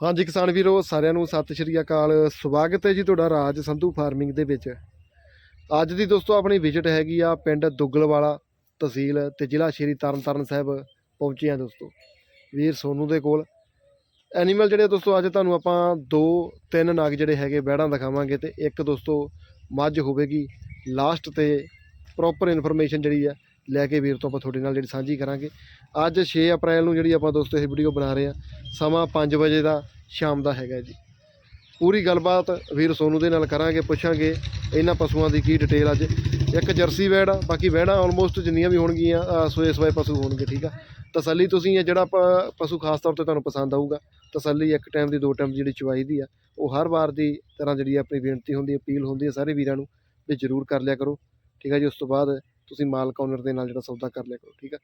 ਹਾਂਜੀ ਕਿਸਾਨ ਵੀਰੋ, ਸਾਰਿਆਂ ਨੂੰ ਸਤਿ ਸ਼੍ਰੀ ਅਕਾਲ। ਸਵਾਗਤ ਹੈ ਜੀ ਤੁਹਾਡਾ ਰਾਜ ਸੰਧੂ ਫਾਰਮਿੰਗ ਦੇ ਵਿੱਚ। ਅੱਜ ਦੀ ਦੋਸਤੋ ਆਪਣੀ ਵਿਜ਼ਿਟ ਹੈਗੀ ਆ ਪਿੰਡ ਦੁੱਗਲਵਾਲਾ ਤਹਿਸੀਲ ਤੇ ਜ਼ਿਲ੍ਹਾ ਸ਼੍ਰੀ ਤਰਨਤਾਰਨ ਸਾਹਿਬ ਪਹੁੰਚੇ ਆ ਦੋਸਤੋ। ਵੀਰ ਸੋਨੂ ਦੇ ਕੋਲ। ਐਨੀਮਲ ਜਿਹੜੇ ਦੋਸਤੋ, ਅੱਜ ਤੁਹਾਨੂੰ ਆਪਾਂ ਦੋ, ਤਿੰਨ ਨਗ ਜਿਹੜੇ ਹੈਗੇ ਬੈੜਾਂ ਦਿਖਾਵਾਂਗੇ ਤੇ ਇੱਕ ਦੋਸਤੋ ਮੱਝ ਹੋਵੇਗੀ। ਲਾਸਟ ਤੇ ਪ੍ਰੋਪਰ ਇਨਫੋਰਮੇਸ਼ਨ ਜਿਹੜੀ ਆ ਲੈ ਕੇ ਵੀਰ ਤੋਂ ਆਪਾਂ ਤੁਹਾਡੇ ਨਾਲ ਜਿਹੜੀ ਸਾਂਝੀ ਕਰਾਂਗੇ। ਅੱਜ 6 ਅਪ੍ਰੈਲ ਨੂੰ ਜਿਹੜੀ ਆਪਾਂ ਦੋਸਤੋ ਇਹ ਵੀਡੀਓ ਬਣਾ ਰਹੇ ਆ ਸਮਾਂ 5 ਵਜੇ ਦਾ ਸ਼ਾਮ ਦਾ ਹੈਗਾ ਜੀ। ਪੂਰੀ ਗੱਲਬਾਤ ਵੀਰ ਸੋਨੂ ਦੇ ਨਾਲ ਕਰਾਂਗੇ, ਪੁੱਛਾਂਗੇ ਇਹਨਾਂ ਪਸ਼ੂਆਂ ਦੀ ਕੀ ਡਿਟੇਲ ਅੱਜ। ਇੱਕ ਜਰਸੀ ਵੈੜ ਆ, ਬਾਕੀ ਵੈੜਾਂ ਆਲਮੋਸਟ ਜਿੰਨੀਆਂ ਵੀ ਹੋਣਗੀਆਂ, ਅਹ ਸੋਏ ਸਵਾਏ ਪਸ਼ੂ ਹੋਣਗੇ, ਠੀਕ ਆ। ਤਸੱਲੀ ਤੁਸੀਂ ਇਹ ਜਿਹੜਾ ਪ- ਪਸ਼ੂ ਖਾਸ ਤੌਰ ਤੇ ਤੁਹਾਨੂੰ ਪਸੰਦ ਆਊਗਾ, ਤਸੱਲੀ ਇੱਕ ਟਾਈਮ ਦੀ, ਦੋ ਟਾਈਮ ਦੀ ਜਿਹੜੀ ਚਵਾਈ ਦੀ ਆ, ਉਹ ਹਰ ਵਾਰ ਦੀ ਤਰ੍ਹਾਂ ਜਿਹੜੀ ਆਪਣੀ ਬੇਨਤੀ ਹੁੰਦੀ, ਅਪੀਲ ਹੁੰਦੀ ਹੈ ਸਾਰੇ ਵੀਰਾਂ ਨੂੰ ਵੀ ਜ਼ਰੂਰ ਕਰ ਲਿਆ ਕਰੋ, ਠੀਕ ਆ ਜੀ। ਉਸ ਤੋਂ ਬਾਅਦ ਤੁਸੀਂ ਮਾਲਕ ਓਨਰ ਦੇ ਨਾਲ ਜਿਹੜਾ ਸੌਦਾ ਕਰ ਲਿਆ ਕਰੋ ਠੀਕ ਆ?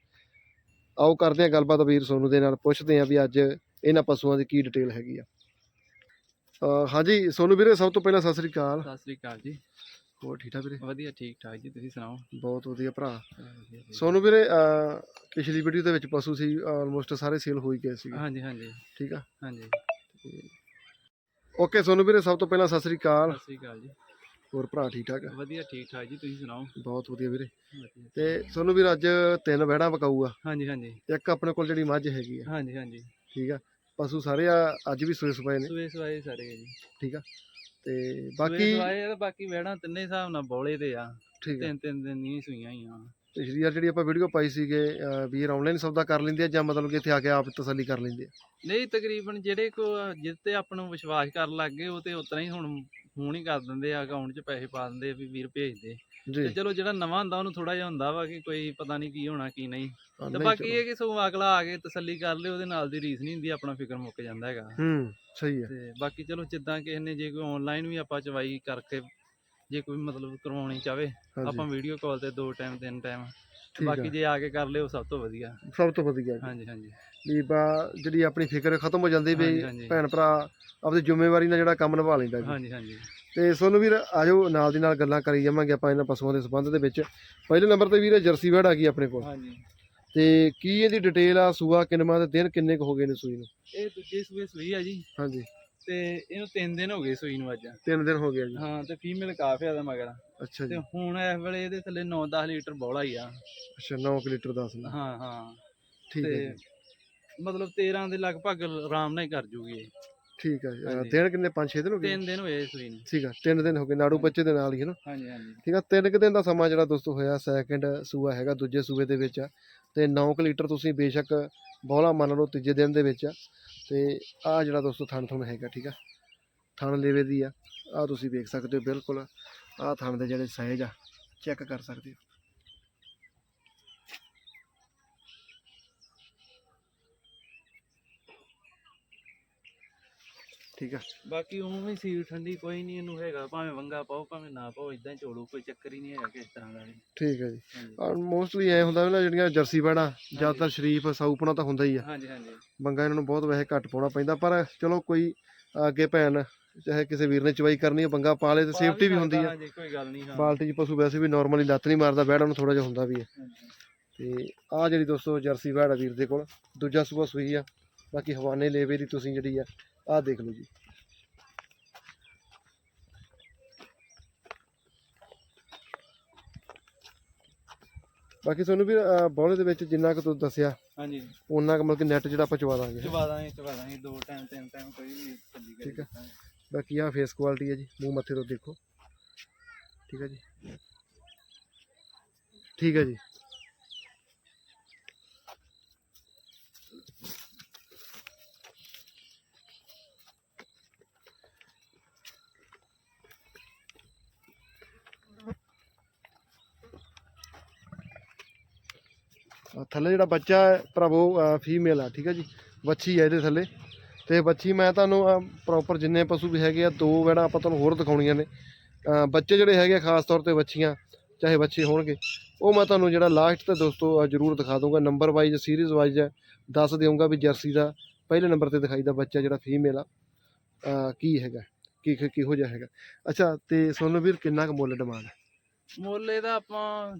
ਆਓ ਕਰਦੇ ਹਾਂ ਗੱਲਬਾਤ ਵੀਰ ਸੋਨੂ ਦੇ ਨਾਲ ਪੁੱਛਦੇ ਹਾਂ ਵੀ ਅੱਜ ਇਹਨਾਂ ਪਸ਼ੂਆਂ ਦੀ ਕੀ ਡਿਟੇਲ ਹੈਗੀ ਆ। ਹਾਂਜੀ ਸੋਨੂ ਵੀਰੇ ਸਭ ਤੋਂ ਪਹਿਲਾਂ ਸਤਿ ਸ੍ਰੀ ਅਕਾਲ। ਸਤਿ ਸ੍ਰੀ ਅਕਾਲ ਜੀ। ਹੋਰ ਠੀਕ ਠਾਕ ਵੀਰੇ? ਵਧੀਆ ਠੀਕ ਠਾਕ ਜੀ ਤੁਸੀਂ ਸੁਣਾਓ? ਬਹੁਤ ਵਧੀਆ ਭਰਾ। ਸੋਨੂ ਵੀਰੇ ਪਿਛਲੀ ਵੀਡੀਓ ਦੇ ਵਿੱਚ ਪਸ਼ੂ ਸੀ ਆਲਮੋਸਟ ਸਾਰੇ ਸੇਲ ਹੋ ਹੀ ਗਏ ਸੀ ਹਾਂਜੀ ਹਾਂਜੀ। ਠੀਕ ਆ? ਹਾਂਜੀ। ਓਕੇ ਸੋਨੂ ਵੀਰੇ ਸਭ ਤੋਂ ਪਹਿਲਾਂ ਸਤਿ ਸ੍ਰੀ ਅਕਾਲ। ਸਤਿ ਸ੍ਰੀ ਅਕਾਲ ਜੀ। ਹੋਰ ਭਰਾ ਠੀਕ ਠਾਕ ਆ? ਵਧੀਆ ਠੀਕ ਠਾਕ ਜੀ ਤੁਸੀਂ ਸੁਣਾਓ? ਬਹੁਤ ਵਧੀਆ ਵੀਰੇ। ਤੇ ਸੋਨੂ ਵੀਰ ਅੱਜ ਤਿੰਨ ਵਹਿੜਾਂ ਪਕਾਊ ਆ ਹਾਂਜੀ ਹਾਂਜੀ। ਇੱਕ ਆਪਣੇ ਕੋਲ ਜਿਹੜੀ ਮੱਝ ਹੈਗੀ ਆ। ਹਾਂਜੀ ਹਾਂਜੀ। ਠੀਕ ਆ? ਪਸ਼ੂ ਸਾਰੇ ਆ ਅੱਜ ਵੀ ਸੂਏ ਸਪਾਏ ਨੇ। ਸੂਏ ਸਵਾਏ ਸਾਰੇ ਆ ਜੀ। ਠੀਕ ਆ? ਤੇ ਸੂਏ ਬਾਕੀ ਸਵਾਏ ਆ ਬਾਕੀ ਵਹਿੜਾਂ ਤਿੰਨੇ ਹਿਸਾਬ ਨਾਲ ਬੋਲੇ ਤੇ ਆ। ਠੀਕ ਆ। ਤਿੰਨ ਤਿੰਨ ਦਿਨ ਦੀਆਂ ਹੀ ਸੂਈਆਂ ਹੀ ਆ। ਪਿਛਲੀ ਵਾਰ ਜਿਹੜੀ ਆਪਾਂ ਵੀਡੀਓ ਪਾਈ ਸੀਗੇ ਅਹ ਵੀਰ ਆਨਲਾਈਨ ਸੌਦਾ ਕਰ ਲੈਂਦੇ ਆ ਜਾਂ ਮਤਲਬ ਕਿ ਇੱਥੇ ਆ ਕੇ ਆਪ ਤਸੱਲੀ ਕਰ ਲੈਂਦੇ ਆ? ਨਹੀਂ ਤਕਰੀਬਨ ਜਿਹੜੇ ਕੋ ਜਿਸ ਤੇ ਆਪਾਂ ਨੂੰ ਵਿਸ਼ਵਾਸ ਕਰਨ ਲੱਗ ਗਏ ਉਹ ਤੇ ਉਤਰਾ ਹੀ ਹੁਣ ਫੋਨ ਹੀ ਕਰ ਦਿੰਦੇ ਆ ਅਕਾਊਂਟ 'ਚ ਪੈਸੇ ਪਾ ਦਿੰਦੇ ਆ ਵੀ ਵੀਰ ਭੇਜ ਦੇ ਤੇ ਜੀ। ਚਲੋ ਜਿਹੜਾ ਨਵਾਂ ਹੁੰਦਾ ਉਹਨੂੰ ਥੋੜਾ ਜਿਹਾ ਹੁੰਦਾ ਵਾ ਕਿ ਕੋਈ ਪਤਾ ਨਹੀਂ ਕੀ ਹੋਣਾ ਕੀ ਨਹੀਂ। ਹਾਂ, ਤੇ ਨਹੀਂ ਬਾਕੀ ਚਲੋ। ਇਹ ਕਿ ਸਗੋਂ ਅਗਲਾ ਆ ਕੇ ਤਸੱਲੀ ਕਰ ਲੇ ਉਹਦੇ ਨਾਲ ਦੀ ਰੀਸ ਨਹੀਂ ਹੁੰਦੀ ਆਪਣਾ ਫਿਕਰ ਮੁੱਕ ਜਾਂਦਾ ਹੈਗਾ। ਹੂੰ ਸਹੀ ਹੈ। ਤੇ ਬਾਕੀ ਚਲੋ ਜਿੱਦਾਂ ਕਿਸੇ ਨੇ ਜੇ ਕੋਈ ਆਨਲਾਈਨ ਵੀ ਆਪਾਂ ਚਵਾਈ ਕਰਕੇ ਜੇ ਕੋਈ ਮਤਲਬ ਕਰਵਾਉਣੀ ਚਾਵੇ ਆਪਾਂ ਹਾਂਜੀ ਵੀਡੀਓ ਕਾਲ ਤੇ ਦੋ ਟਾਈਮ ਤਿੰਨ ਟਾਈਮ ਠੀਕ ਬਾਕੀ ਆ। ਜੇ ਆ ਕੇ ਕਰ ਲਿਓ ਸਭ ਤੋਂ ਵਧੀਆ। ਸਭ ਤੋਂ ਵਧੀਆ ਹਾਂਜੀ ਹਾਂਜੀ। ਵੀ ਬਾ ਜਿਹੜੀ ਆਪਣੀ ਫਿਕਰ ਖਤਮ ਹੋ ਜਾਂਦੀ ਵੀ ਹਾਂਜੀ। ਭੈਣ ਭਰਾ ਆਪਣੀ ਜ਼ਿੰਮੇਵਾਰੀ ਨਾਲ ਜਿਹੜਾ ਕੰਮ ਨਿਭਾ ਲੈਂਦਾ ਜੀ। ਹਾਂਜੀ ਹਾਂਜੀ। ਤੇ ਸੋਨੂੰ ਵੀਰ ਆਜੋ ਨਾਲ ਦੀ ਨਾਲ ਗੱਲਾਂ ਕਰੀ ਜਾਵਾਂਗੇ ਆਪਾਂ ਇਹਨਾਂ ਪਸ਼ੂਆਂ ਦੇ ਸੰਬੰਧ ਦੇ ਵਿੱਚ। ਪਹਿਲੇ ਨੰਬਰ ਤੇ ਵੀਰ ਜਰਸੀ ਵੈੜ ਆ ਗਈ ਆਪਣੇ ਕੋਲ। ਹਾਂਜੀ। ਤੇ ਕੀ ਇਹਦੀ ਡਿਟੇਲ ਆ ਸੂਆ ਕਿੰਨਵਾਂ ਤੇ ਦਿਨ ਕਿੰਨੇ ਕੁ ਹੋ ਗਏ ਨੇ ਸੂਈ ਨੂੰ? ਇਹ ਦੂਜੇ ਸੂਏ ਸੂਈ ਆ ਜੀ। ਹਾਂਜੀ। ਤੇ ਇਹਨੂੰ ਤਿੰਨ ਦਿਨ ਹੋ ਗਏ ਸੂਈ ਨੂੰ ਅੱਜ। ਤਿੰਨ ਦਿਨ ਹੋ ਗਏ ਜੀ। ਹਾਂ ਤੇ ਫੀਮੇਲ ਕਾਫ ਆ ਦਾ ਮਗਰ। ਅੱਛਾ ਜੀ। ਤੇ ਹੁਣ ਇਸ ਵੇਲੇ ਇਹਦੇ ਥੱਲੇ 9-10 ਲੀਟਰ ਬੋਲਾ ਹੀ ਆ। ਅੱਛਾ 9 ਲੀਟਰ ਦੱਸ ਨਾ ਹਾਂ ਹਾਂ। ਠੀਕ ਹੈ ਤੇ ਜੀ। ਮਤਲਬ 13 ਦੇ ਲਗਭਗ ਆਰਾਮ ਨਾਲ ਹੀ ਕਰ ਜੂਗੀ ਇਹ। ਠੀਕ ਹੈ ਜੀ। ਅਹ ਹਾਂਜੀ। ਦਿਨ ਕਿੰਨੇ? 5-6 ਦਿਨ ਹੋ ਗਏ? ਤਿੰਨ ਦਿਨ ਹੋਏ ਸੂਈ ਨੂੰ। ਠੀਕ ਆ ਤਿੰਨ ਦਿਨ ਹੋ ਗਏ ਨਾੜੂ ਬੱਚੇ ਦੇ ਨਾਲ ਹੀ ਹੈ ਨਾ? ਹਾਂਜੀ ਹਾਂਜੀ। ਠੀਕ ਆ ਤਿੰਨ ਕੁ ਦਿਨ ਦਾ ਸਮਾਂ ਜਿਹੜਾ ਦੋਸਤੋ ਹੋਇਆ ਸੈਕਿੰਡ ਸੂਆ ਹੈਗਾ ਦੂਜੇ ਸੂਏ ਦੇ ਵਿੱਚ। ਆ ਤੇ 9 ਲੀਟਰ ਤੁਸੀਂ ਬੇਸ਼ੱਕ ਬੋਲਾ ਮੰਨ ਲਓ ਤੀਜੇ ਦਿਨ ਦੇ ਵਿੱਚ। ਆ ਤੇ ਆ ਜਿਹੜਾ ਦੋਸਤੋ ਥਣ ਥਣ ਹੈਗਾ ਠੀਕ ਆ? ਥਣ ਲੇਵੇ ਦੀ ਆ। ਆ ਤੁਸੀਂ ਵੇਖ ਸਕਦੇ ਹੋ ਬਿਲਕੁਲ। ਆ ਥਣ ਦੇ ਜਿਹੜੇ ਸਾਈਜ਼ ਆ ਚੈੱਕ ਕਰ ਸਕਦੇ ਹੋ। ਠੀਕ ਆ। ਬਾਕੀ ਉਹ ਵੀ ਸੀਲ ਠੰਡੀ ਕੋਈ ਨਹੀਂ ਇਹਨੂੰ ਹੈਗਾ ਭਾਵੇਂ ਵੰਗਾ ਪਾਓ ਭਾਵੇਂ ਨਾ ਪਾਓ ਇਦਾਂ ਝੋਲੂ ਕੋਈ ਚੱਕਰ ਹੀ ਨਹੀਂ ਹੈਗਾ ਕਿਸ ਤਰ੍ਹਾਂ ਦਾ ਵੀ। ਠੀਕ ਹੈ ਜੀ। ਹਾਂਜੀ। ਮੋਸਟਲੀ ਐ ਹੁੰਦਾ ਵੀ ਨਾ ਜਿਹੜੀਆਂ ਜਰਸੀ ਬੈੜਾਂ ਜ਼ਿਆਦਾਤਰ ਸ਼ਰੀਫ ਸਾਊਪਣਾ ਤਾਂ ਹੁੰਦਾ ਹੀ ਆ। ਹਾਂਜੀ ਹਾਂਜੀ। ਬੰਗਾ ਇਹਨਾਂ ਨੂੰ ਬਹੁਤ ਵੈਸੇ ਘੱਟ ਪਾਉਣਾ ਪੈਂਦਾ ਪਰ ਚਲੋ ਕੋਈ ਅੱਗੇ ਭੈਣ ਚਾਹੇ ਕਿਸੇ ਵੀਰ ਨੇ ਚਵਾਈ ਕਰਨੀ ਹੈ ਬੰਗਾ ਪਾ ਲੇ ਤੇ ਸੇਫਟੀ ਵੀ ਹੁੰਦੀ ਹੈ ਹਾਂਜੀ ਕੋਈ ਗੱਲ ਨਹੀਂ ਹਾਂ। ਬਾਲਟੀ 'ਚ ਪਸ਼ੂ ਵੈਸੇ ਵੀ ਨਾਰਮਲੀ ਲੱਤ ਨਹੀਂ ਮਾਰਦਾ ਬੈੜਾ ਨੂੰ ਥੋੜਾ ਜਿਹਾ ਹੁੰਦਾ ਵੀ ਹੈ। ਤੇ ਆਹ ਜਿਹੜੀ ਦੋਸਤੋ ਜਰਸੀ ਬੈੜ ਆ ਵੀਰ ਦੇ ਕੋਲ ਦੂਜਾ ਸੂਆ ਸੂਈ ਆ ਬਾਕੀ ਹਵਾਨੇ ਲੇਵੇ ਦੀ ਤੁਸੀਂ ਜਿਹੜੀ ਆ ਆਹ ਦੇਖ ਲਓ ਜੀ। ਬਾਕੀ ਤੁਹਾਨੂੰ ਵੀ ਬੋਲੇ ਦੇ ਵਿੱਚ ਜਿੰਨਾ ਕੁ ਤੁਸੀਂ ਦੱਸਿਆ ਹਾਂਜੀ। ਉਹਨਾਂ ਕੁ ਮਤਲਬ ਕਿ ਨੈਟ ਜਿਹੜਾ ਆਪਾਂ ਚਵਾ ਦਾਂਗੇ। ਚਵਾ ਦਾਂਗੇ ਚਵਾ ਦਾਂਗੇ ਦੋ ਟਾਈਮ ਤਿੰਨ ਟਾਈਮ ਕੋਈ ਵੀ ਚੱਲੀ ਠੀਕ ਆ। ਬਾਕੀ ਆ ਫੇਸ ਕੁਆਲਿਟੀ ਹੈ ਜੀ, ਮੂੰਹ ਮੱਥੇ ਤੋਂ ਦੇਖੋ। ਠੀਕ ਹੈ ਜੀ। ਠੀਕ ਹੈ ਜੀ। ਥੱਲੇ ਜਿਹੜਾ ਬੱਚਾ ਹੈ, ਭਰਾਵੋ ਫੀਮੇਲ ਆ ਠੀਕ ਹੈ ਜੀ। ਵੱਛੀ ਹੈ ਇਹਦੇ ਥੱਲੇ। ਤੇ ਬੱਚੀ ਮੈਂ ਤੁਹਾਨੂੰ ਪ੍ਰੋਪਰ ਜਿੰਨੇ ਪਸ਼ੂ ਵੀ ਹੈਗੇ ਆ ਦੋ ਵੈੜਾਂ ਆਪਾਂ ਤੁਹਾਨੂੰ ਹੋਰ ਦਿਖਾਉਣੀਆਂ ਨੇ। ਬੱਚੇ ਜਿਹੜੇ ਹੈਗੇ ਖਾਸ ਤੌਰ ਤੇ ਬੱਚੀਆਂ ਚਾਹੇ ਬੱਚੇ ਹੋਣਗੇ ਉਹ ਮੈਂ ਤੁਹਾਨੂੰ ਜਿਹੜਾ ਲਾਸਟ ਤੇ ਦੋਸਤੋ ਜ਼ਰੂਰ ਦਿਖਾ ਦੂੰਗਾ ਨੰਬਰ ਵਾਈਜ਼ ਸੀਰੀਜ਼ ਵਾਈਜ਼ ਦੱਸ ਦਿਆਂਗਾ ਵੀ ਜਰਸੀ ਦਾ ਪਹਿਲੇ ਨੰਬਰ ਤੇ ਦਿਖਾਈ ਦਾ ਬੱਚਾ ਜਿਹੜਾ ਫੀਮੇਲ ਆ। ਕੀ ਹੈਗਾ ਕੀ ਕਿਹੋ ਜਿਹਾ ਹੈਗਾ। ਅੱਛਾ ਤੇ ਸੋਨੂੰ ਵੀਰ ਕਿੰਨਾ ਕੁ ਮੁੱਲ ਡਿਮਾਂਡ ਹੈ? ਮੁੱਲ ਇਹਦਾ ਆਪਾਂ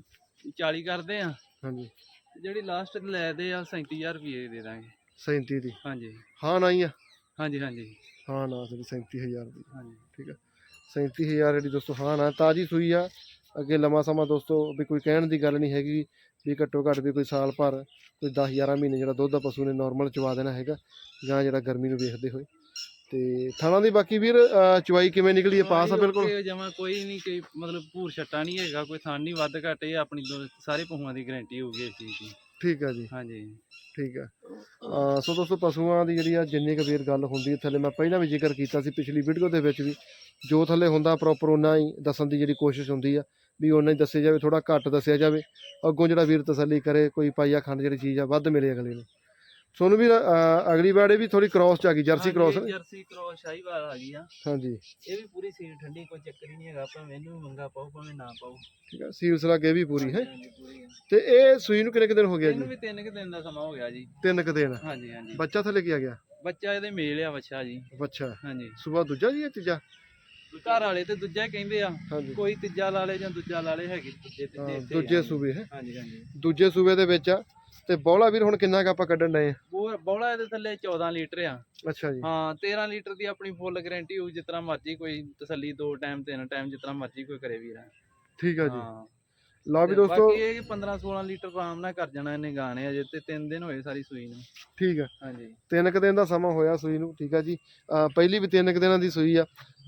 40 ਕਰਦੇ ਆ। ਹਾਂਜੀ। ਜਿਹੜੀ ਲਾਸਟ ਲੈਦੇ ਆ 37000 ਰੁਪਏ ਦੇ ਦਾਂਗੇ। 37 ਦੀ। ਹਾਂਜੀ। ਹਾਂ ਨਹੀਂ ਆ। ਹਾਂਜੀ ਹਾਂਜੀ। ਹਾਂ ਨਾ ਜਿਹੜੀ 37000 ਦੀ। ਹਾਂਜੀ। ਠੀਕ ਹੈ 37000 ਜਿਹੜੀ ਦੋਸਤੋ ਹਾਂ ਨਾ ਤਾਜੀ ਸੂਈ ਆ। ਅੱਗੇ ਲੰਮਾ ਸਮਾਂ ਦੋਸਤੋ ਵੀ ਕੋਈ ਕਹਿਣ ਦੀ ਗੱਲ ਨਹੀਂ ਹੈਗੀ ਵੀ ਘੱਟੋ ਘੱਟ ਵੀ ਕੋਈ ਸਾਲ ਭਰ ਕੋਈ 10 11 ਮਹੀਨੇ ਜਿਹੜਾ ਦੁੱਧ ਆ ਪਸ਼ੂ ਨੇ ਨਾਰਮਲ ਚਵਾ ਦੇਣਾ ਹੈਗਾ ਜਾਂ ਜਿਹੜਾ ਗਰਮੀ ਨੂੰ ਵੇਖਦੇ ਹੋਏ। ਤੇ ਥਾਣਾ ਦੀ ਬਾਕੀ ਵੀਰ ਚਵਾਈ ਕਿਵੇਂ ਨਿਕਲੀ ਹੈ ਪਾਸ ਆ ਬਿਲਕੁਲ? ਜਮਾ ਕੋਈ ਨਹੀਂ ਕੋਈ ਮਤਲਬ ਭੂਰ ਛੱਟਾ ਨਹੀਂ ਹੈਗਾ ਕੋਈ ਥਾਨ ਨਹੀਂ ਵੱਧ ਘੱਟ ਆਪਣੀ ਦੋ- ਸਾਰੇ ਪਹੂਆਂ ਦੀ ਗਾਰੰਟੀ ਹੋਊਗੀ ਇਸ ਚੀਜ਼ ਦੀ। ਠੀਕ ਆ ਜੀ। ਹਾਂਜੀ। ਠੀਕ ਹੈ ਅਹ ਸੋ ਦੋਸਤੋ ਪਸ਼ੂਆਂ ਦੀ ਜਿਹੜੀ ਆ ਜਿੰਨੀ ਕੁ ਵੀਰ ਗੱਲ ਹੁੰਦੀ ਹੈ ਥੱਲੇ ਮੈਂ ਪਹਿਲਾਂ ਵੀ ਜ਼ਿਕਰ ਕੀਤਾ ਸੀ ਪਿਛਲੀ ਵੀਡੀਓ ਦੇ ਵਿੱਚ ਵੀ ਜੋ ਥੱਲੇ ਹੁੰਦਾ ਪ੍ਰੋਪਰ ਉਹਨਾਂ ਹੀ ਦੱਸਣ ਦੀ ਜਿਹੜੀ ਕੋਸ਼ਿਸ਼ ਹੁੰਦੀ ਆ ਵੀ ਉਹਨਾਂ ਹੀ ਦੱਸਿਆ ਜਾਵੇ ਥੋੜਾ ਘੱਟ ਦੱਸਿਆ ਜਾਵੇ। ਅੱਗੋਂ ਜਿਹੜਾ ਵੀਰ ਤਸੱਲੀ ਕਰੇ ਕੋਈ ਪਾਈਆ ਖੰਡ ਜਿਹੜੀ ਚੀਜ਼ ਆ ਵੱਧ ਮਿਲੇ ਅਗਲੇ ਨੂੰ। ਸੋਨੂੰ ਅਹ ਅਗਲੀ ਵਾਰ ਵੀ ਥੋੜੀ ਕ੍ਰਾਸ ਚ ਆ ਗਈ jersey cross jersey cross Sahiwal ਆ ਗਈ ਆ। ਹਾਂਜੀ। ਇਹ ਵੀ ਪੂਰੀ ਸੀਲ ਠੰਡੀ ਕੋਈ ਚੱਕਰ ਹੀ ਨਹੀਂ ਹੈਗਾ ਭਾਵੇਂ ਇਹਨੂੰ ਮੰਗਾ ਪਾਓ ਭਾਵੇਂ ਨਾ ਪਾਓ। ਠੀਕ ਹੈ ਸੀਲਸਲਾ ਕੇ ਵੀ ਪੂਰੀ ਹੈ? ਆ। ਤੇ ਇਹ ਸੂਈ ਨੂੰ ਕਿੰਨੇ ਕੁ ਦਿਨ ਹੋ ਗਿਆ ਇਹਨੂੰ ਜੀ? ਵੀ ਤਿੰਨ ਕੁ ਦਿਨ ਦਾ ਸਮਾਂ ਹੋ ਗਿਆ ਜੀ। ਤਿੰਨ ਕੁ ਦਿਨ। ਹਾਂਜੀ ਹਾਂਜੀ। ਬੱਚਾ ਥੱਲੇ ਕੀ ਆ ਗਿਆ? ਬੱਚਾ ਇਹਦੇ ਮੇਲ ਆ ਬੱਚਾ ਜੀ। ਬੱਚਾ। ਹਾਂਜੀ। ਸੂਆ ਦੂਜਾ ਜੀ ਤੀਜਾ? ਘਰ ਵਾਲੇ ਤੇ ਦੂਜਾ ਕਹਿੰਦੇ ਆ ਕੋਈ ਤੀਜਾ ਲਾ ਲੇ ਜਾਂ ਦੂਜਾ ਲਾ ਲੇ ਹੈਗੇ ਦੂਜੇ ਤੀਜੇ ਦੂਜੇ ਆ। ਸੂਬੇ ਹੈ? ਹਾਂਜੀ ਹਾਂਜੀ। ਦੂਜੇ ਸੂਬੇ ਦੇ ਵਿੱਚ ਆ। ਤੇ ਬੋਲਾ ਵੀਰ ਹੁਣ ਕਿੰਨਾ ਕੁ ਆਪਾਂ ਕੱਢਣ ਡਏ ਆ? ਉਹ ਬੌਲਾ ਇਹਦੇ ਥੱਲੇ 14 ਲੀਟਰ ਆ। ਅੱਛਾ ਜੀ। ਹਾਂ 13 ਲੀਟਰ ਦੀ ਆਪਣੀ ਫੁੱਲ ਗਾਰੰਟੀ ਹੋਊ ਤਰ੍ਹਾਂ ਮਰਜ਼ੀ ਕੋਈ ਤਸੱਲੀ ਦੋ ਟਾਈਮ ਤਿੰਨ ਟਾਈਮ ਤਰ੍ਹਾਂ ਮਰਜ਼ੀ ਕੋਈ ਕਰੇ ਵੀਰ। ਠੀਕ ਆ ਜੀ। ਹਾਂ। ਲਓ ਵੀ ਤੇ ਦੋਸਤੋ। ਬਾਕੀ ਇਹ 15 16 ਲੀਟਰ ਆਰਾਮ ਨਾਲ ਕਰ ਜਾਣਾ ਇਹਨੇ ਗਾਣੇ ਅਜੇ ਤੇ 3 ਦਿਨ ਹੋਏ ਸਾਰੀ ਸੂਈ ਨੂੰ। ਠੀਕ ਆ। ਹਾਂਜੀ। ਤਿੰਨ ਕੁ ਦਿਨ ਦਾ ਸਮਾਂ ਹੋਇਆ ਸੂਈ ਨੂੰ ਠੀਕ ਆ ਜੀ। ਅਹ ਪਹਿਲੀ ਵੀ ਤਿੰਨ ਕੁ ਦਿਨਾਂ ਦੀ ਸੂਈ ਆ।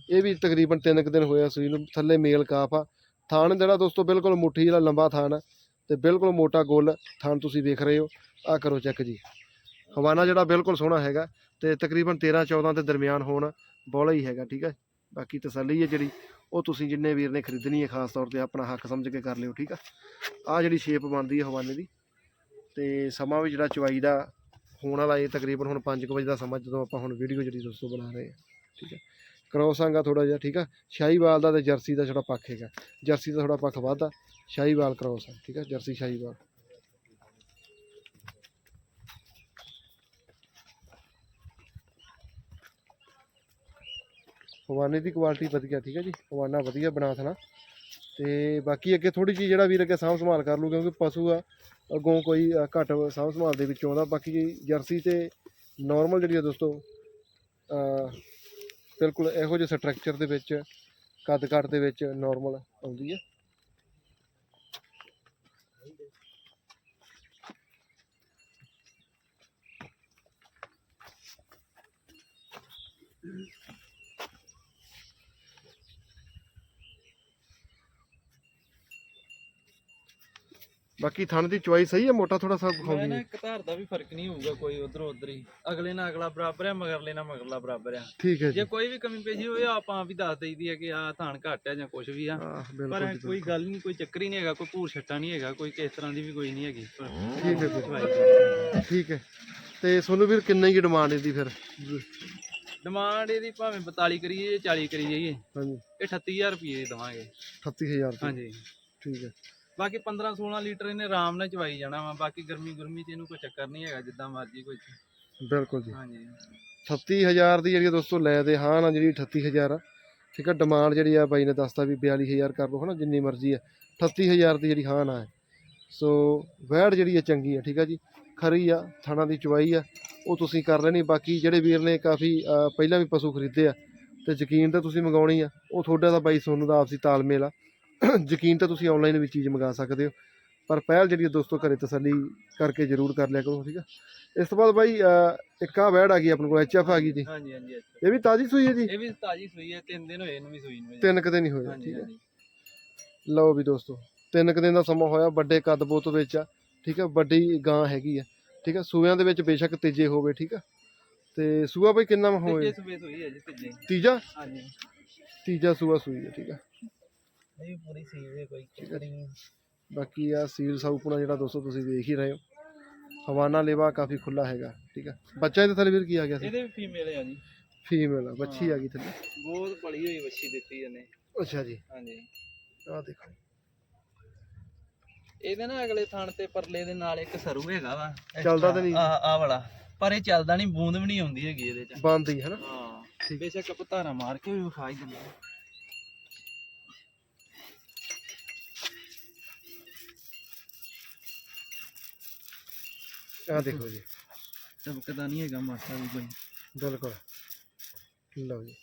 ਇਹ ਵੀ ਤਕਰੀਬਨ ਤਿੰਨ ਕੁ ਦਿਨ ਹੋਇਆ ਸੂਈ ਨੂੰ ਥੱਲੇ ਮੇਲ ਕਾਫ ਆ। ਥਾਣ ਜਿਹੜਾ ਦੋਸਤੋ ਬਿਲਕੁਲ ਮੁੱਠੀ ਜਿਹੜਾ ਲੰਬਾ ਥਾਣ ਆ। ਤੇ ਬਿਲਕੁਲ ਮੋਟਾ ਗੋਲ ਥਾਣ ਤੁਸੀਂ ਵੇਖ ਰਹੇ ਹੋ। ਆ ਕਰੋ ਚੈੱਕ ਜੀ। ਹਵਾਨਾ ਜਿਹੜਾ ਬਿਲਕੁਲ ਸੋਹਣਾ ਹੈਗਾ ਤੇ ਤਕਰੀਬਨ 13 14 ਦੇ ਦਰਮਿਆਨ ਹੋਣ ਬੋਲਾ ਹੀ ਹੈਗਾ, ਠੀਕ ਹੈ? ਬਾਕੀ ਤਸੱਲੀ ਹੈ ਜਿਹੜੀ, ਉਹ ਤੁਸੀਂ ਜਿੰਨੇ ਵੀਰ ਨੇ ਖਰੀਦਣੀ ਹੈ, ਖਾਸ ਤੌਰ ਤੇ ਆਪਣਾ ਹੱਕ ਸਮਝ ਕੇ ਕਰ ਲਿਓ, ਠੀਕ ਆ ਆ ਜਿਹੜੀ ਸ਼ੇਪ ਬਣਦੀ ਹੈ ਹਵਾਨੇ ਦੀ, ਤੇ ਸਮਾਂ ਵੀ ਜਿਹੜਾ ਚਵਾਈ ਦਾ ਹੋਣ ਵਾਲਾ ਇਹ ਤਕਰੀਬਨ ਹੁਣ 5 ਵਜੇ ਦਾ ਸਮਾਂ, ਜਦੋਂ ਆਪਾਂ ਹੁਣ ਵੀਡੀਓ ਜਿਹੜੀ ਦੋਸਤੋ ਬਣਾ ਰਹੇ ਹਾਂ, ਠੀਕ ਹੈ? ਕਰੋਸਾਂਗਾ ਥੋੜਾ ਜਿਹਾ, ਠੀਕ ਆ ਸ਼ਾਹੀਵਾਲ ਦਾ ਤੇ ਜਰਸੀ ਦਾ ਥੋੜਾ ਪੱਖ ਹੈਗਾ, ਜਰਸੀ ਦਾ ਥੋੜਾ ਪੱਖ ਵੱਧ ਆ ਸ਼ਾਹੀਵਾਲ ਕਰੋਸ ਆ ਠੀਕ ਆ ਜਰਸੀ ਸ਼ਾਹੀਵਾਲ। ਹਵਾਨੇ ਦੀ ਕੁਆਲਿਟੀ ਵਧੀਆ, ਠੀਕ ਹੈ ਜੀ ਹਵਾਨਾ ਵਧੀਆ ਬਣਾ ਥਣਾ ਤੇ ਬਾਕੀ ਅੱਗੇ ਥੋੜੀ ਜਿਹੀ ਜਿਹੜਾ ਵੀਰ ਅੱਗੇ ਸਾਂਭ ਸੰਭਾਲ ਕਰ ਲੂ ਕਿਉਂਕਿ ਪਸ਼ੂ ਆ, ਅੱਗੋਂ ਕੋਈ ਘੱਟ ਸਾਂਭ ਸੰਭਾਲ ਦੇ ਵਿੱਚ ਆਉਂਦਾ ਬਾਕੀ ਜਰਸੀ ਤੇ ਨਾਰਮਲ ਜਿਹੜੀ ਆ ਦੋਸਤੋ ਬਿਲਕੁਲ ਇਹੋ ਜਿਹੇ ਸਟਰਕਚਰ ਦੇ ਵਿੱਚ ਕੱਦ ਕੱਟ ਦੇ ਵਿੱਚ ਨਾਰਮਲ ਆਉਂਦੀ ਹੈ। ਬਾਕੀ ਥਣ ਦੀ ਚੁਆਈ ਸਹੀ ਹੈ ਮੋਟਾ ਥੋੜਾ ਸਾ ਖਾਉਂਦੀ ਨਾ ਹੈ ਇੱਕ ਧਾਰ ਦਾ ਵੀ ਫ਼ਰਕ ਨਹੀਂ ਹੋਊਗਾ ਕੋਈ ਉਧਰੋਂ ਉਧਰ ਹੀ। ਅਗਲੇ ਨਾਲ ਅਗਲਾ ਬਰਾਬਰ ਆ ਮਗਰਲੇ ਨਾਲ ਮਗਰਲਾ ਬਰਾਬਰ ਆ। ਠੀਕ ਹੈ ਜੀ ਜੇ। ਕੋਈ ਵੀ ਕਮੀ ਪੇਸ਼ੀ ਹੋਵੇ ਆਪਾਂ ਵੀ ਦੱਸ ਦਈਦੀ ਹੈ ਕਿ ਆ ਥਾਣ ਘੱਟ ਹੈ ਜਾਂ ਕੁਝ ਵੀ ਆ। ਹਾਂ ਪਰ ਕੋਈ ਗੱਲ ਨਹੀਂ ਕੋਈ ਚੱਕਰ ਹੀ ਨਹੀਂ ਹੈਗਾ ਕੋਈ ਭੂਰ ਛੱਟਾ ਨਹੀਂ ਹੈਗਾ ਕੋਈ ਕਿਸ ਤਰ੍ਹਾਂ ਦੀ ਵੀ ਕੋਈ ਨਹੀਂ ਹੈਗੀ। ਪਰ ਠੀਕ ਹੈ ਠੀਕ ਹੈ। ਤੇ ਸੋਨੂੰ ਵੀਰ ਕਿੰਨੇ ਕੀ ਡਿਮਾਂਡ ਇਹਦੀ ਫਿਰ? ਡਿਮਾਂਡ ਇਹਦੀ ਭਾਵੇਂ 42 ਕਰੀਏ ਜਾਂ 40 ਕਰੀ ਜਾਈਏ ਹਾਂਜੀ। ਇਹ 38000 ਰੁਪਏ ਦਵਾਂਗੇ। 38000 ਰੁਪਏ ਹਾਂਜੀ। ਠੀਕ ਹੈ। ਬਾਕੀ 15 16 ਲੀਟਰ ਇਹਨੇ ਆਰਾਮ ਨਾਲ ਚਵਾਈ ਜਾਣਾ ਵਾ ਬਾਕੀ ਗਰਮੀ ਗੁਰਮੀ ਚ ਇਹਨੂੰ ਕੋਈ ਚੱਕਰ ਨਹੀਂ ਹੈਗਾ ਜਿੱਦਾਂ ਮਰਜ਼ੀ ਕੋਈ ਬਿਲਕੁਲ ਜੀ। ਹਾਂਜੀ। 38000 ਦੀ ਜਿਹੜੀ ਆ ਦੋਸਤੋ ਲੈ ਦੇ ਹਾਂ ਨਾ ਜਿਹੜੀ 38000 ਆ। ਠੀਕ ਹੈ ਡਿਮਾਂਡ ਜਿਹੜੀ ਆ ਬਾਈ ਨੇ ਦੱਸਤਾ ਵੀ 42000 ਕਰ ਲਓ ਹਨਾ ਜਿੰਨੀ ਮਰਜ਼ੀ ਆ। 38000 ਦੀ ਜਿਹੜੀ ਹਾਂ ਨਾ ਹੈ। ਸੋ ਵੈੜ ਜਿਹੜੀ ਆ ਚੰਗੀ ਆ ਠੀਕ ਆ ਜੀ। ਖਰੀ ਆ ਥਾਣਾ ਦੀ ਚਵਾਈ ਆ ਉਹ ਤੁਸੀਂ ਕਰ ਲੈਣੀ। ਬਾਕੀ ਜਿਹੜੇ ਵੀਰ ਨੇ ਕਾਫੀ ਪਹਿਲਾਂ ਵੀ ਪਸ਼ੂ ਖਰੀਦੇ ਆ ਤੇ ਯਕੀਨ ਤਾਂ ਤੁਸੀਂ ਮੰਗਾਉਣੀ ਆ ਉਹ ਤੁਹਾਡਾ ਤਾਂ ਬਾਈ ਸੋਨੂੰ ਦਾ ਆਪਸੀ ਤਾਲਮੇਲ ਆ। ਯਕੀਨ ਤਾਂ ਤੁਸੀਂ ਆਨਲਾਈਨ ਵੀ ਚੀਜ਼ ਮੰਗਾ ਸਕਦੇ ਹੋ ਪਰ ਪਹਿਲ ਜਿਹੜੀ ਆ ਦੋਸਤੋ ਘਰੇ ਤਸੱਲੀ ਕਰਕੇ ਜ਼ਰੂਰ ਕਰ ਲਿਆ ਕਰੋ ਠੀਕ ਆ? ਇਸ ਤੋਂ ਬਾਅਦ ਬਾਈ ਇੱਕ ਆ ਵੈੜ ਆ ਗਈ ਆਪਣੇ ਕੋਲ ਐਚਐਫ ਆ ਗਈ ਜੀ। ਹਾਂਜੀ ਹਾਂਜੀ ਇਹ ਵੀ ਤਾਜ਼ੀ ਸੂਈ ਹੈ ਜੀ? ਇਹ ਵੀ ਤਾਜੀ ਸੂਈ ਹੈ ਤਿੰਨ ਦਿਨ ਹੋਏ ਇਹਨੂੰ ਵੀ ਸੂਈ ਨੂੰ। ਤਿੰਨ ਕਦੇ ਨਹੀਂ ਹਾਂਜੀ ਠੀਕ ਹੈ ਲਓ ਵੀ ਦੋਸਤੋ ਤਿੰਨ ਕੁ ਦਿਨ ਦਾ ਸਮਾਂ ਹੋਇਆ ਵੱਡੇ ਕੱਦ ਬੋਤ ਵਿੱਚ ਆ ਠੀਕ ਹੈ ਵੱਡੀ ਗਾਂ ਹੈਗੀ ਆ ਠੀਕ ਹੈ ਸੂਆਂ ਦੇ ਵਿੱਚ ਬੇਸ਼ੱਕ ਤੀਜੇ ਹੋਵੇ ਠੀਕ ਆ। ਤੇ ਸੂਆ ਬਈ ਕਿੰਨਾ ਤੀਜੇ ਹੋਵੇ ਸੂਬੇ ਸੂਈ ਹੈ ਜੀ ਤੀਜੇ। ਤੀਜਾ? ਹਾਂਜੀ। ਤੀਜਾ ਸੂਆ ਸੂਈ ਹੈ ਠੀਕ ਆ। ਇਹ ਵੀ ਪੂਰੀ ਸੀ ਹੈ ਕੋਈ ਠੀਕ ਹੈ। ਚੱਕਰ ਹੀ ਨਹੀਂ। ਬਾਕੀ ਆ ਸੀਲ ਸਾਊਪੁਣਾ ਜਿਹੜਾ ਦੋਸਤੋ ਤੁਸੀਂ ਵੇਖ ਹੀ ਰਹੇ ਹੋ। ਹਵਾਨਾ ਲੇਵਾ ਕਾਫੀ ਖੁੱਲਾ ਹੈਗਾ ਠੀਕ ਆ ਬੱਚਾ ਇਹਦੇ ਥੱਲੇ ਵੀਰ ਕੀ ਆ ਗਿਆ ਸੀ? ਇਹਦੇ ਵੀ ਫੀਮੇਲ ਆ ਜੀ। ਫੀਮੇਲ ਆ ਬੱਚੀ ਆ ਗਈ ਥੱਲੇ। ਬਹੁਤ ਪਲੀ ਹੋਈ ਵੱਛੀ ਦਿੱਤੀ ਇਹਨੇ। ਅੱਛਾ ਜੀ। ਹਾਂਜੀ। ਆ ਦੇਖੋ। ਇਹਦੇ ਨਾ ਅਗਲੇ ਥਣ ਤੇ ਪਰਲੇ ਦੇ ਨਾਲ ਇੱਕ ਸਰੂ ਹੈਗਾ ਵਾ। ਚੱਲਦਾ ਤਾਂ ਨਹੀਂ? ਆ ਆ ਵਾਲਾ। ਪਰ ਇਹ ਚੱਲਦਾ ਨਹੀਂ ਬੂੰਦ ਵੀ ਨਹੀਂ ਆਉਂਦੀ ਹੈਗੀ ਇਹਦੇ ਚ। ਬੰਦੀ ਹੈ ਨਾ। ਹਾਂ। ਬੇਸ਼ੱਕ ਆਪਾਂ ਧਾਰਾ ਮਾਰ ਕੇ ਵੀ ਵਿਖਾ ਹੀ ਦਿੰਦੇ ਹਾਂ। ਆ ਦੇਖੋ ਜੀ। ਚਮਕਦਾ ਨਹੀਂ ਹੈਗਾ ਮਾਸਾ ਵੀ ਕੋਈ। ਬਿਲਕੁਲ। ਲਓ ਜੀ।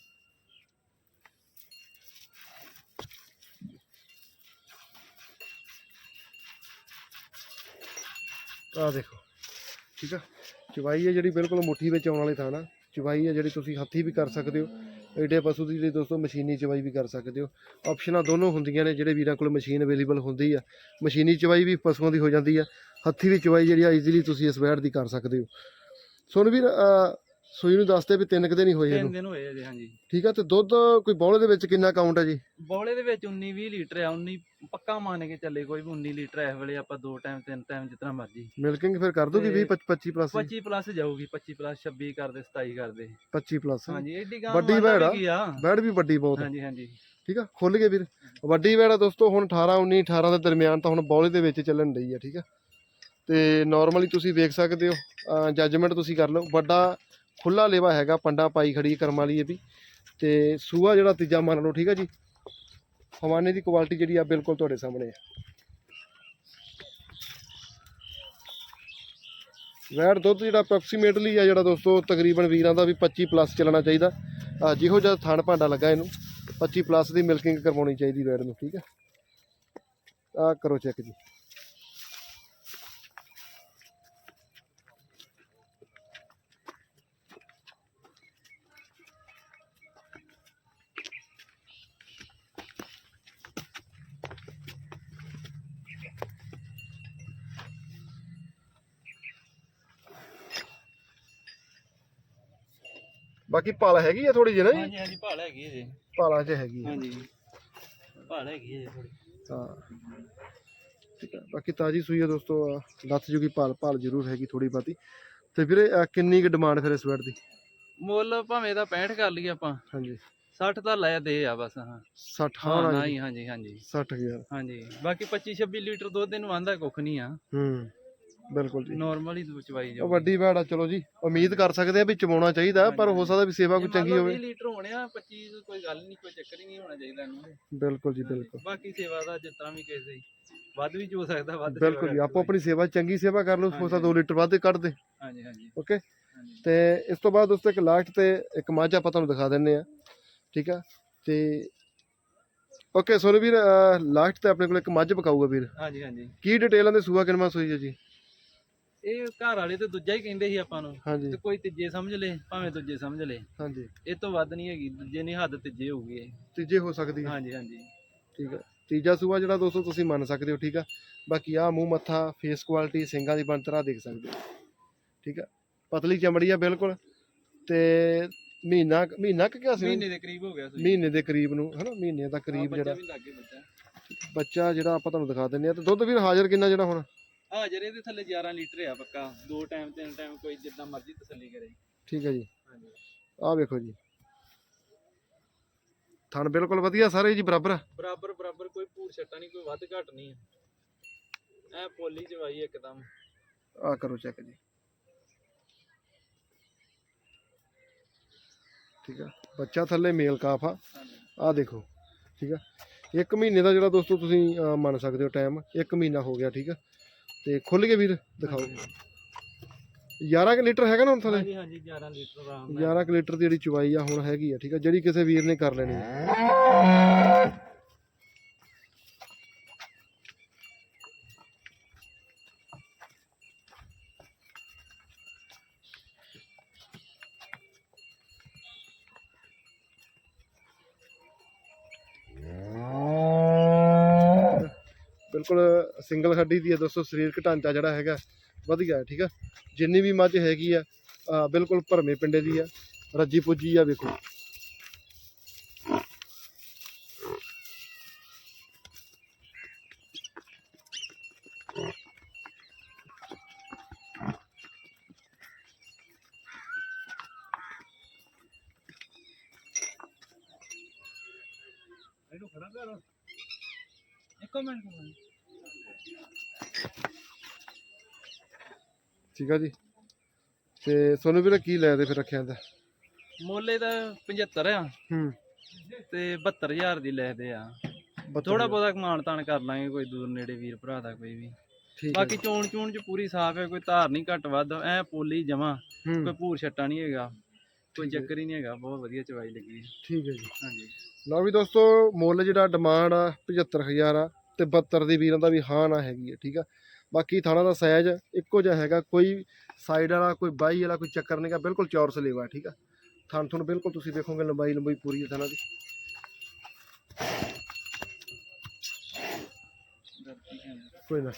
ਆ ਦੇਖੋ ਠੀਕ ਆ? ਚਵਾਈ ਹੈ ਜਿਹੜੀ ਬਿਲਕੁਲ ਮੁੱਠੀ ਵਿੱਚ ਆਉਣ ਵਾਲੇ ਥਾਂ ਨਾ। ਚਵਾਈ ਹੈ ਜਿਹੜੀ ਤੁਸੀਂ ਹੱਥੀ ਵੀ ਕਰ ਸਕਦੇ ਹੋ। ਏਡੇ ਪਸ਼ੂ ਦੀ ਜਿਹੜੀ ਦੋਸਤੋ ਮਸ਼ੀਨੀ ਚਵਾਈ ਵੀ ਕਰ ਸਕਦੇ ਹੋ। ਆਪਸ਼ਨਾਂ ਦੋਨੋਂ ਹੁੰਦੀਆਂ ਨੇ ਜਿਹੜੇ ਵੀਰਾਂ ਕੋਲ ਮਸ਼ੀਨ ਅਵੇਲੇਬਲ ਹੁੰਦੀ ਆ। ਮਸ਼ੀਨੀ ਚਵਾਈ ਵੀ ਪਸ਼ੂਆਂ ਦੀ ਹੋ ਜਾਂਦੀ ਆ। ਹੱਥੀ ਦੀ ਚਵਾਈ ਜਿਹੜੀ ਆ ਈਜ਼ੀਲੀ ਤੁਸੀਂ ਇਸ ਵੈੜ ਦੀ ਕਰ ਸਕਦੇ ਹੋ। ਸੋਨ ਵੀਰ ਸੂਈ ਨੂੰ ਦੱਸਦੇ ਵੀ ਤਿੰਨ ਕੁ ਦਿਨ ਹੀ ਹੋਏ ਤਿੰਨ ਦਿਨ ਹੋਏ ਅਜੇ ਹਾਂਜੀ। ਠੀਕ ਆ ਤੇ ਦੁੱਧ ਕੋਈ ਬੌਲੇ ਦੇ ਵਿੱਚ ਕਿੰਨਾ ਕਾਊਂਟ ਹੈ ਜੀ? ਬੌਲੇ ਦੇ ਵਿੱਚ 19 20 ਲੀਟਰ ਆ 19 ਪੱਕਾ ਮੰਨ ਕੇ ਚੱਲੇ ਕੋਈ ਵੀ 19 ਲੀਟਰ ਇਸ ਵੇਲੇ ਆਪਾਂ ਦੋ ਟਾਈਮ ਤਿੰਨ ਟਾਈਮ ਜਿਤਨਾ ਮਰਜ਼ੀ। ਮਿਲਕਿੰਗ ਫਿਰ ਕਰ ਦੋਗੇ 20 ਤੇ 25 ਪਲੱਸ 25 ਪਲੱਸ ਜਾਊਗੀ 25 ਪਲੱਸ 26 ਕਰਦੇ 27 ਕਰਦੇ। 25 ਪਲੱਸ ਹਾਂਜੀ ਏਡੀ ਗਾਂ ਵੱਡੀ ਭੈੜ ਆ। ਵੈੜ ਵੀ ਵੱਡੀ ਬਹੁਤ ਹਾਂਜੀ ਹਾਂਜੀ। ਠੀਕ ਆ? ਖੁੱਲ ਗਏ ਵੀਰ। ਵੱਡੀ ਵੈੜ ਦੋਸਤੋ ਹੁਣ 18 19 18 ਦੇ ਦਰਮਿਆਨ ਤਾਂ ਹੁਣ ਬੌਲੇ ਦੇ ਵਿੱਚ ਚੱਲਣ ਰਹੀ ਆ ਠੀਕ ਆ? ਤੇ ਨਾਰਮਲੀ ਤੁਸੀਂ ਵੇਖ ਸਕਦੇ ਹੋ ਜੱਜਮੈਂਟ ਤੁਸੀਂ ਕਰ ਲਓ। ਵੱਡਾ ਖੁੱਲਾ ਲੇਵਾ ਹੈਗਾ ਪੰਡਾ ਪਾਈ ਖੜੀ ਕਰਮ ਵਾਲੀ ਇਹ ਵੀ। ਤੇ ਸੂਆ ਜਿਹੜਾ ਤੀਜਾ ਮੰਨ ਲਓ ਠੀਕ ਆ ਜੀ? ਹਵਾਨੇ ਦੀ ਕੁਆਲਿਟੀ ਜਿਹੜੀ ਆ ਬਿਲਕੁਲ ਤੁਹਾਡੇ ਸਾਹਮਣੇ ਆ। ਵੈੜ ਦੁੱਧ ਜਿਹੜਾ ਅਪਰੋਕਸੀਮੇਟਲੀ ਆ ਜਿਹੜਾ ਦੋਸਤੋ, ਤਕਰੀਬਨ ਵੀਰਾਂ ਦਾ ਵੀ 25 ਪਲੱਸ ਚੱਲਣਾ ਚਾਹੀਦਾ। ਜਿਹੋ ਜਿਹਾ ਥਣ ਭਾਂਡਾ ਲੱਗਾ ਇਹਨੂੰ 25 ਪਲੱਸ ਦੀ ਮਿਲਕਿੰਗ ਕਰਵਾਉਣੀ ਚਾਹੀਦੀ ਵੈੜ ਨੂੰ, ਠੀਕ ਹੈ ਆ ਕਰੋ ਚੈੱਕ ਜੀ। ਬਾਕੀ ਪਾਲ ਹੈਗੀ ਆ ਥੋੜੀ ਜਿਹੀ ਨਾ ਜੀ? ਹਾਂਜੀ ਹਾਂਜੀ ਭਾਲ ਹੈਗੀ ਜੀ। ਪਾਲਾਂ 'ਚ ਹੈਗੀ ਆ। ਹਾਂਜੀ। ਭਾਲ ਹੈਗੀ ਜੀ ਥੋੜੀ ਹਾਂ। ਠੀਕ ਆ। ਬਾਕੀ ਤਾਜੀ ਸੂਈ ਆ ਦੋਸਤੋ ਆ, ਜੂਗੀ ਭਾਲ ਭਾਲ ਜ਼ਰੂਰ ਹੈਗੀ ਥੋੜੀ ਬਾਤੀ ਤੇ ਵੀਰੇ ਆ, ਕਿੰਨੀ ਕੁ ਡਿਮਾਂਡ ਫਿਰ ਇਸ ਵੈਟ ਦੀ? ਮੁੱਲ ਭਾਵੇਂ ਦਾ 65 ਕਰ ਲਈਏ ਆਪਾਂ। ਹਾਂਜੀ। 60 ਤਾਂ ਲੈ ਦੇ ਆ ਬਸ ਹਾਂ। 60 ਹਾਂ ਹਾਂ ਨਾ ਹੀ ਹਾਂਜੀ ਹਾਂਜੀ। 60000 ਹਾਂਜੀ। ਬਾਕੀ 25 26 ਲੀਟਰ ਦੁੱਧ ਇਹਨੂੰ ਆਂਦਾ ਕੁੱਖ ਨਹੀਂ ਆ। ਹੂੰ। ਬਿਲਕੁਲ ਜੀ। ਨਾਰਮਲ ਹੀ ਚਵਾਈ ਉਹ ਜਾਓ ਵੱਡੀ ਵੈੜ ਆ ਚਲੋ ਜੀ ਉਮੀਦ ਕਰ ਸਕਦੇ ਆ ਵੀ ਚਵਾਉਣਾ ਚਾਹੀਦਾ ਪਰ ਹੋ ਸਕਦਾ ਵੀ ਸੇਵਾ ਕੋਈ ਚੰਗੀ ਹੋਵੇ। 20 ਲੀਟਰ ਹੋਣੇ ਆ 25 ਕੋਈ ਗੱਲ ਨਹੀਂ ਕੋਈ ਚੱਕਰ ਹੀ ਨਹੀਂ ਹੋਣਾ ਚਾਹੀਦਾ ਇਹਨੂੰ ਬਿਲਕੁਲ ਜੀ ਬਿਲਕੁਲ। ਬਾਕੀ ਸੇਵਾ ਦਾ ਜਿਸ ਤਰ੍ਹਾਂ ਵੀ ਕਿਸੇ ਵੱਧ ਵੀ ਜੋ ਸਕਦਾ ਵੱਧ ਸੇਵਾ ਬਿਲਕੁਲ ਜੀ ਕਰ ਆਪੋ ਆਪਣੀ ਸੇਵਾ ਚੰਗੀ ਸੇਵਾ ਕਰ ਲਓ ਹੋ ਸਕਦਾ 2 ਲੀਟਰ ਵੱਧ ਕੱਢ ਦੇ। ਹਾਂਜੀ ਹਾਂਜੀ। ਓਕੇ? ਹਾਂਜੀ। ਤੇ ਇਸ ਤੋਂ ਬਾਅਦ ਦੋਸਤੋ ਇੱਕ ਲਾਸਟ ਤੇ ਇੱਕ ਮੱਝ ਆਪਾਂ ਤੁਹਾਨੂੰ ਦਿਖਾ ਦਿੰਨੇ ਆ। ਠੀਕ ਆ? ਤੇ ਓਕੇ ਸੋਨੂੰ ਵੀਰ ਲਾਸਟ ਤੇ ਆਪਣੇ ਕੋਲ ਇੱਕ ਮੱਝ ਪਕਾਊਗਾ ਵੀਰ। ਹਾਂਜੀ ਹਾਂਜੀ। ਕੀ ਡਿਟੇਲਾਂ ਦੇ ਸੂਆ ਕਿਨਮਾ ਸੋਈ ਹੈ ਜੀ? ਇਹ ਘਰ ਵਾਲੇ ਤੇ ਦੂਜਾ ਹੀ ਕਹਿੰਦੇ ਸੀ ਆਪਾਂ ਨੂੰ ਹਾਂਜੀ। ਤੇ ਕੋਈ ਤੀਜੇ ਸਮਝ ਲੇ ਭਾਵੇਂ ਦੂਜੇ ਸਮਝ ਲੇ। ਹਾਂਜੀ। ਇਹ ਤੋਂ ਵੱਧ ਨਹੀਂ ਹੈਗੀ ਦੂਜੇ ਨਹੀਂ ਹੱਦ ਤੀਜੇ ਹੋਊਗੀ ਇਹ। ਤੀਜੇ ਹੋ ਸਕਦੀ ਹੈ। ਹਾਂਜੀ ਹਾਂਜੀ। ਠੀਕ ਆ। ਤੀਜਾ ਸੂਆ ਜਿਹੜਾ ਦੋਸਤੋ ਤੁਸੀਂ ਮੰਨ ਸਕਦੇ ਹੋ ਠੀਕ ਆ? ਬਾਕੀ ਆ ਮੂੰਹ ਮੱਥਾ ਫੇਸ ਕੁਆਲਿਟੀ ਸਿੰਗਾਂ ਦੀ ਬਣਤਰਾ ਦੇਖ ਸਕਦੇ ਹੋ। ਠੀਕ ਆ? ਪਤਲੀ ਚਮੜੀ ਆ ਬਿਲਕੁਲ। ਤੇ ਮਹੀਨਾ ਕੁ- ਮਹੀਨਾ ਕਿ ਕਿਹਾ ਸੀ? ਮਹੀਨੇ ਦੇ ਕਰੀਬ ਹੋ ਗਿਆ ਸੀ। ਮਹੀਨੇ ਦੇ ਕਰੀਬ ਨੂੰ ਹਨਾ? ਮਹੀਨੇ ਦਾ ਕਰੀਬ ਜਿਹੜਾ ਵੀ ਲੱਗੇ ਬੱਚਾ। ਬੱਚਾ ਜਿਹੜਾ ਆਪਾਂ ਤੁਹਾਨੂੰ ਦਿਖਾ ਦਿੰਨੇ ਆ ਤੇ ਦੁੱਧ ਵੀਰ ਹਾਜ਼ਰ ਕਿੰਨਾ ਜਿਹੜਾ ਹੁਣ? ਹਾਜ਼ਰ ਇਹਦੇ ਥੱਲੇ 11 ਲੀਟਰ ਆ ਪੱਕਾ। ਦੋ ਟਾਈਮ ਤਿੰਨ ਟਾਈਮ ਕੋਈ ਜਿੱਦਾਂ ਮਰਜ਼ੀ ਤਸੱਲੀ ਕਰੇ। ਠੀਕ ਹੈ ਜੀ। ਹਾਂਜੀ। ਆਹ ਵੇਖੋ ਜੀ। ਥਣ ਬਿਲਕੁਲ ਵਧੀਆ ਸਾਰੇ ਜੀ ਬਰਾਬਰ। ਆ। ਬਰਾਬਰ ਬਰਾਬਰ ਕੋਈ ਭੂਰ ਛੱਟਾ ਨਹੀਂ ਕੋਈ ਵੱਧ ਘੱਟ ਨਹੀਂ ਐ ਪੋਲੀ ਚਵਾਈ ਇੱਕਦਮ। ਆਹ ਕਰੋ ਚੈੱਕ ਜੀ। ਠੀਕ ਆ। ਬੱਚਾ ਥੱਲੇ ਮੇਲ ਕਾਫ ਆ। ਆਹ ਦੇਖੋ। ਠੀਕ ਆ। ਇੱਕ ਮਹੀਨੇ ਦਾ ਜਿਹੜਾ ਦੋਸਤੋ ਤੁਸੀਂ ਅਹ, ਮੰਨ ਸਕਦੇ ਹੋ ਟਾਈਮ ਇੱਕ ਮਹੀਨਾ ਹੋ ਗਿਆ ਠੀਕ ਆ। ਤੇ ਖੁੱਲ ਕੇ ਵੀਰ ਦਿਖਾਓ। 11 ਕੁ ਲੀਟਰ ਹੈਗਾ ਨਾ ਹੁਣ ਥੱਲੇ ਹਾਂਜੀ ਹਾਂਜੀ 11 ਲੀਟਰ ਆਰਾਮ ਨਾਲ। 11 ਕੁ ਲੀਟਰ ਦੀ ਜਿਹੜੀ ਚੁਵਾਈ ਆ ਹੁਣ ਹੈਗੀ ਆ ਠੀਕ ਆ ਜਿਹੜੀ ਕਿਸੇ ਵੀਰ ਨੇ ਕਰ ਲੈਣੀ ਆ। ਬਿਲਕੁਲ ਸਿੰਗਲ ਹੱਡੀ ਦੀ ਹੈ ਦੋਸਤੋ ਸਰੀਰਕ ਢਾਂਚਾ ਜਿਹੜਾ ਹੈਗਾ, ਵਧੀਆ ਹੈ, ਠੀਕ ਆ? ਜਿੰਨੀ ਵੀ ਮੱਝ ਹੈਗੀ ਆ ਬਿਲਕੁਲ ਭਰਮੇ ਪਿੰਡੇ ਦੀ ਆ, ਰੱਜੀ ਪੁੱਜੀ ਆ, ਵੇਖੋ। ਇਹਨੂੰ ਖੜਾ ਕਰ। ਇੱਕੋ ਮਿੰਟ ਠੀਕ ਆ ਜੀ। ਤੇ ਸੋਨੂੰ ਵੀਰੇ ਕੀ ਲੈ ਦੇ ਫਿਰ ਰੱਖਿਆ ਦਾ? ਮੋਲੇ ਦਾ 75 ਆ। ਹੂੰ। ਤੇ 72000 ਦੀ ਲੈਦੇ ਆ। ਥੋੜਾ ਬਹੁਤਾ ਕਮਾਨ ਤਾਨ ਕਰ ਲਾਂਗੇ ਕੋਈ ਦੂਰ ਨੇੜੇ ਵੀਰ ਭਰਾ ਦਾ ਕੋਈ ਵੀ। ਠੀਕ ਬਾਕੀ ਚੋਣ ਚੂਣ ਚ ਪੂਰੀ ਸਾਫ਼ ਹੈ ਕੋਈ ਧਾਰ ਨਹੀਂ ਘੱਟ ਵੱਧ ਐ ਪੋਲੀ ਜਮਾ ਕੋਈ ਭੂਰ ਛੱਟਾ ਨਹੀਂ ਹੈਗਾ। ਕੋਈ। ਚੱਕਰ ਹੀ ਨਹੀਂ ਹੈਗਾ ਬਹੁਤ ਵਧੀਆ ਚਵਾਈ ਲੱਗੀ। ਠੀਕ ਹੈ ਜੀ। ਹਾਂਜੀ। ਲਓ ਵੀ ਦੋਸਤੋ ਮੁੱਲ ਜਿਹੜਾ ਡਿਮਾਂਡ ਆ 75000 ਆ। ਤੇ 72 ਦੀ ਵੀਰਾਂ ਦਾ ਵੀ ਹਾਂ ਨਾ ਹੈਗੀ ਆ ਠੀਕ ਆ? ਬਾਕੀ ਥਾਣਾ ਦਾ ਸਾਈਜ਼ ਇੱਕੋ ਜਿਹਾ ਹੈਗਾ ਕੋਈ ਸਾਈਡ ਵਾਲਾ ਕੋਈ ਬਾਈ ਵਾਲਾ ਕੋਈ ਚੱਕਰ ਨਹੀਂਗਾ ਬਿਲਕੁਲ ਚੌਰਸ ਲੇਵਾ ਠੀਕ ਆ? ਥਣ ਥਣ ਬਿਲਕੁਲ ਤੁਸੀਂ ਦੇਖੋਗੇ ਲੰਬਾਈ ਲੰਬਾਈ ਪੂਰੀ ਹੈ ਥਾਣਾ ਦੀ। ਕੋਈ ਨਾ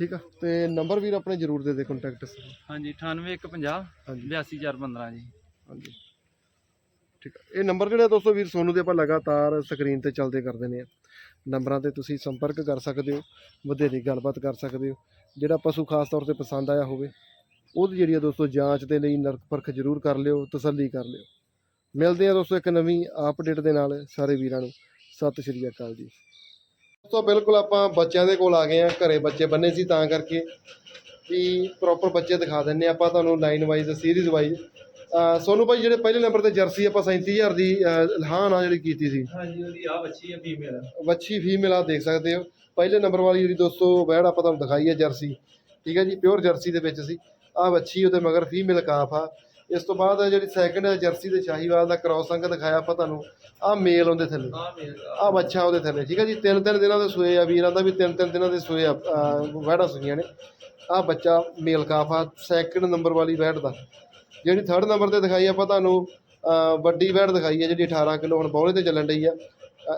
ਠੀਕ ਆ? ਤੇ ਨੰਬਰ ਵੀਰ ਆਪਣੇ ਜ਼ਰੂਰ ਦੇ ਦੇ ਕੰਟੈਕਟ ਹਾਂਜੀ 98150 ਹਾਂਜੀ। 82415 ਜੀ। ਹਾਂਜੀ। ਠੀਕ ਆ। ਇਹ ਨੰਬਰ ਜਿਹੜੇ ਦੋਸਤੋ ਵੀਰ ਸੋਨੂੰ ਦੇ ਆਪਾਂ ਲਗਾਤਾਰ ਸਕਰੀਨ ਤੇ ਚੱਲਦੇ ਕਰ ਦਿੰਦੇ ਆ। ਨੰਬਰਾਂ ਤੇ ਤੁਸੀਂ ਸੰਪਰਕ ਕਰ ਸਕਦੇ ਹੋ, ਵਧੇਰੀ ਗੱਲਬਾਤ ਕਰ ਸਕਦੇ ਹੋ। ਜਿਹੜਾ ਪਸ਼ੂ ਖਾਸ ਤੌਰ ਤੇ ਪਸੰਦ ਆਇਆ ਹੋਵੇ, ਉਹਦੀ ਜਿਹੜੀ ਆ ਦੋਸਤੋ ਜਾਂਚ ਦੇ ਲਈ ਨਰਕ ਪਰਖ ਜ਼ਰੂਰ ਕਰ ਲਿਓ, ਤਸੱਲੀ ਕਰ ਲਿਓ। ਮਿਲਦੇ ਆ ਦੋਸਤੋ ਇੱਕ ਨਵੀਂ ਅਪਡੇਟ ਦੇ ਨਾਲ ਸਾਰੇ ਵੀਰਾਂ ਨੂੰ। ਸਤਿ ਸ਼੍ਰੀ ਅਕਾਲ ਜੀ। ਦੋਸਤੋ ਬਿਲਕੁਲ ਆਪਾਂ ਬੱਚਿਆਂ ਦੇ ਕੋਲ ਆ ਗਏ ਆ ਘਰੇ ਬੱਚੇ ਬੰਨੇ ਸੀ ਤਾਂ ਕਰਕੇ। ਵੀ ਪ੍ਰੋਪਰ ਬੱਚੇ ਦਿਖਾ ਦਿੰਨੇ ਆ ਆਪਾਂ ਤੁਹਾਨੂੰ line wise series wise Sonu ਭਾਈ ਜਿਹੜੇ ਪਹਿਲੇ ਨੰਬਰ ਤੇ ਜਰਸੀ ਆਪਾਂ 37000 ਦੀ ਅਹ, ਹਾਂ ਨਾ ਜਿਹੜੀ ਕੀਤੀ ਸੀ। ਹਾਂਜੀ ਉਹਦੀ ਆ ਬੱਚੀ ਹੈ ਫੀਮੇਲ ਵੱਛੀ ਫੀਮੇਲ ਆ ਦੇਖ ਸਕਦੇ ਹੋ। ਪਹਿਲੇ ਨੰਬਰ ਵਾਲੀ ਜਿਹੜੀ ਦੋਸਤੋ ਵੈੜ ਆਪਾਂ ਤੁਹਾਨੂੰ ਦਿਖਾਈ ਹੈ ਜਰਸੀ। ਠੀਕ ਹੈ ਜੀ ਪਿਓਰ ਜਰਸੀ ਦੇ ਵਿੱਚ ਸੀ। ਆ ਵੱਛੀ ਉਹਦੇ ਮਗਰ ਫੀਮੇਲ ਕਾਫ ਆ। ਇਸ ਤੋਂ ਬਾਅਦ ਜਿਹੜੀ ਸੈਕੰਡ ਜਰਸੀ ਦੇ ਸ਼ਾਹੀਵਾਲ ਦਾ ਕ੍ਰਾਸ ਅੰਗ ਦਿਖਾਇਆ ਆਪਾਂ ਤੁਹਾਨੂੰ। ਆ ਮੇਲ ਉਹਦੇ ਥੱਲੇ। ਆ। ਆ ਬੱਚਾ ਉਹਦੇ ਥੱਲੇ। ਠੀਕ ਹੈ ਜੀ ਤਿੰਨ ਤਿੰਨ ਦਿਨਾਂ ਦੇ ਸੂਏ ਆ ਵੀਰਾਂ ਦਾ ਵੀ ਤਿੰਨ ਤਿੰਨ ਦਿਨਾਂ ਦੇ ਸੂਏ ਆ ਅਹ, ਵੈੜਾਂ ਸੂਈਆਂ ਨੇ। ਆ ਬੱਚਾ ਮੇਲ ਕਾਫ ਆ ਸੈਕੰਡ ਨੰਬਰ ਵਾਲੀ ਵੈੜ ਦਾ। ਜਿਹੜੀ ਥਰਡ ਨੰਬਰ ਤੇ ਦਿਖਾਈ ਆਪਾਂ ਤੁਹਾਨੂੰ ਵੱਡੀ ਵੈੜ ਦਿਖਾਈ ਹੈ ਜਿਹੜੀ 18 ਕਿਲੋ ਹੁਣ ਬੌਲੇ ਤੇ ਚੱਲਣ ਡਈ ਆ।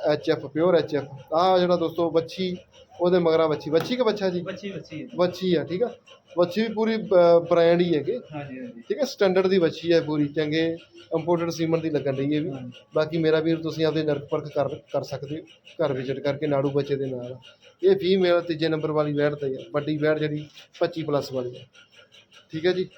H F pure H F ਆ ਜਿਹੜਾ ਦੋਸਤੋ ਬੱਚੀ ਉਹਦੇ ਮਗਰਾ ਬੱਚੀ ਬੱਚੀ ਕਿ ਬੱਚਾ ਜੀ? ਬੱਚੀ ਬੱਚੀ ਹੈ ਬੱਚੀ ਆ ਠੀਕ ਆ? ਬੱਚੀ ਵੀ ਪੂਰੀ ਬ੍ਰਾਂਡ ਹੀ ਹੈਗੇ। ਹਾਂਜੀ ਹਾਂਜੀ। ਠੀਕ ਹੈ ਸਟੈਂਡਰਡ ਦੀ ਬੱਚੀ ਹੈ ਪੂਰੀ ਚੰਗੇ ਇੰਪੋਰਟਡ ਸੀਮਨ ਦੀ ਲੱਗਣ ਰਹੀ ਹੈ ਵੀ। ਬਾਕੀ ਮੇਰਾ ਵੀਰ ਤੁਸੀਂ ਆਪਦੇ ਨਰਕ ਪਰਖ ਕਰ ਕਰ ਸਕਦੇ ਹੋ। ਘਰ ਵਿਜ਼ਿਟ ਕਰਕੇ ਨਾੜੂ ਬੱਚੇ ਦੇ ਨਾਲ। ਇਹ ਫੀਮੇਲ ਤੀਜੇ ਨੰਬਰ ਵਾਲੀ ਵੈੜ ਤੇ ਆ। ਵੱਡੀ ਵੈੜ ਜਿਹੜੀ 25 ਪਲੱਸ ਵਾਲੀ ਹੈ ਠੀਕ ਹੈ ਜੀ?